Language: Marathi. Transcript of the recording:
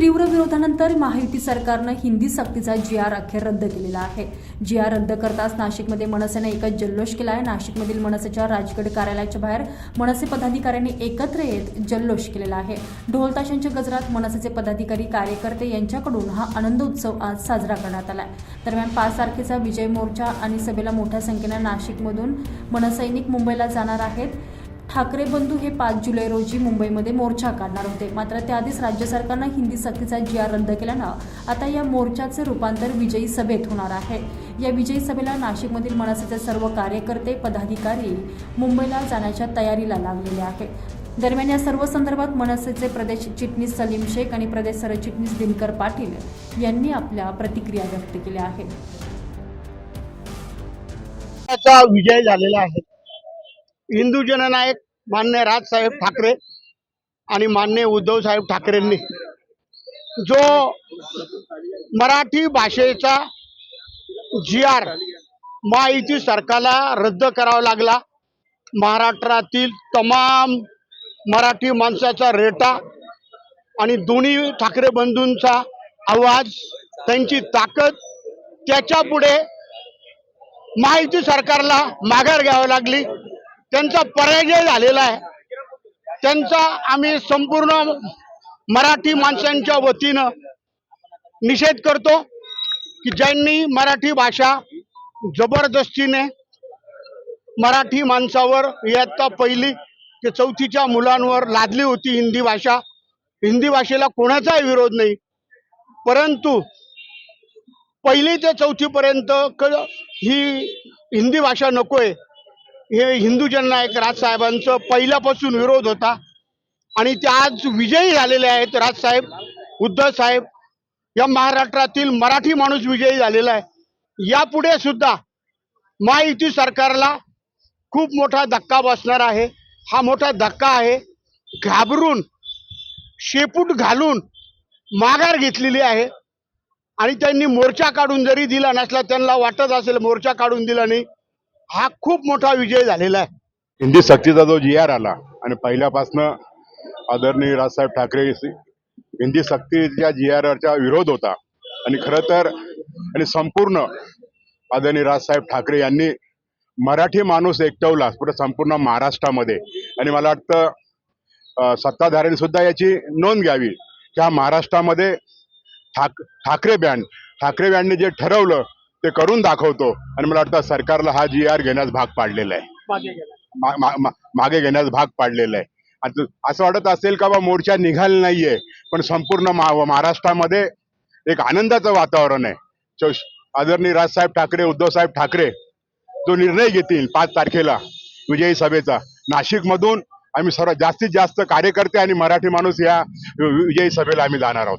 तीव्र विरोधानंतर महायुती सरकारनं हिंदी सक्तीचा जी आर अखेर रद्द केलेला आहे. जी आर रद्द करताच नाशिकमध्ये मनसेनं एकच जल्लोष केला आहे. नाशिकमधील मनसेच्या राजगड कार्यालयाच्या बाहेर मनसे पदाधिकाऱ्यांनी एकत्र येत जल्लोष केलेला आहे. ढोल ताशांच्या गजरात मनसेचे पदाधिकारी कार्यकर्ते यांच्याकडून हा आनंद उत्सव आज साजरा करण्यात आला आहे दरम्यान पाच तारखेचा विजय मोर्चा आणि सभेला मोठ्या संख्येनं नाशिकमधून मनसैनिक मुंबईला जाणार आहेत. ठाकरे बंधू हे पाच जुलै रोजी मुंबईमध्ये मोर्चा काढणार होते. मात्र त्याआधीच राज्य सरकारनं हिंदी सक्तीचा जी आर रद्द केल्यानं आता या मोर्चाचे रूपांतर विजयी सभेत होणार आहे. या विजयी सभेला नाशिकमधील मनसेचे सर्व कार्यकर्ते पदाधिकारी मुंबईला जाण्याच्या तयारीला लागलेले आहेत दरम्यान या सर्व संदर्भात मनसेचे प्रदेश चिटणीस सलीम शेख आणि प्रदेश सरचिटणीस दिनकर पाटील यांनी आपल्या प्रतिक्रिया व्यक्त केल्या आहेत. विजय झालेला आहे. हिंदू जननायक मान्य राजसाहेब ठाकरे आणि मान्य उद्धवसाहेब ठाकरेंनी जो मराठी भाषेचा जी आर महायुती सरकारला रद्द करावा लागला. महाराष्ट्रातील तमाम मराठी माणसाचा रेटा आणि दोन्ही ठाकरे बंधूंचा आवाज त्यांची ताकद त्याच्या पुढे सरकारला माघार घ्यावी लागली. त्यांचा पराजय झालेला आहे. त्यांचा आम्ही संपूर्ण मराठी माणसांच्या वतीनं निषेध करतो की ज्यांनी मराठी भाषा जबरदस्तीने मराठी माणसावर इयत्ता पहिली ते चौथीच्या मुलांवर लादली होती हिंदी भाषा. हिंदी भाषेला कोणाचाही विरोध नाही. परंतु पहिली ते चौथीपर्यंत क ही हिंदी भाषा नकोय. हे हिंदू जननायक राजसाहेबांचं पहिल्यापासून विरोध होता. आणि ते आज विजयी झालेले आहेत राजसाहेब उद्धव साहेब. या महाराष्ट्रातील मराठी माणूस विजयी झालेला आहे. यापुढे सुद्धा महायुती सरकारला खूप मोठा धक्का बसणार आहे. हा मोठा धक्का आहे. घाबरून शेपूट घालून माघार घेतलेली आहे. आणि त्यांनी मोर्चा काढून जरी दिला नसला त्यांना वाटत असेल मोर्चा काढून दिला नाही. हा खूप मोठा विजय झालेला आहे. हिंदी सक्तीचा जो जी आर आला आणि पहिल्यापासनं आदरणीय राजसाहेब ठाकरे हिंदी सक्तीच्या जी आर आरचा विरोध होता. आणि खरं तर आणि संपूर्ण आदरणीय राजसाहेब ठाकरे यांनी मराठी माणूस एकटवला पुढे संपूर्ण महाराष्ट्रामध्ये. आणि मला वाटतं सत्ताधाऱ्यांनी सुद्धा याची नोंद घ्यावी की हा महाराष्ट्रामध्ये ठाक ठाकरे बँड ठाकरे बँडने जे ठरवलं ते करून दाखवतो. आणि मला वाटतं सरकारला हा जी आर घेण्यास भाग पाडलेला आहे. मा- मा- मा- मागे घेण्यास भाग पाडलेला आहे. असं वाटत असेल का बा मोर्चा निघाला नाहीये पण संपूर्ण महा- महाराष्ट्रामध्ये एक आनंदाचं वातावरण आहे. आदरणीय राजसाहेब ठाकरे उद्धव साहेब ठाकरे जो निर्णय घेतील पाच तारखेला विजयी सभेचा नाशिक मधून आम्ही सर्वात जास्तीत जास्त कार्यकर्ते आणि मराठी माणूस या विजयी सभेला आम्ही जाणार आहोत.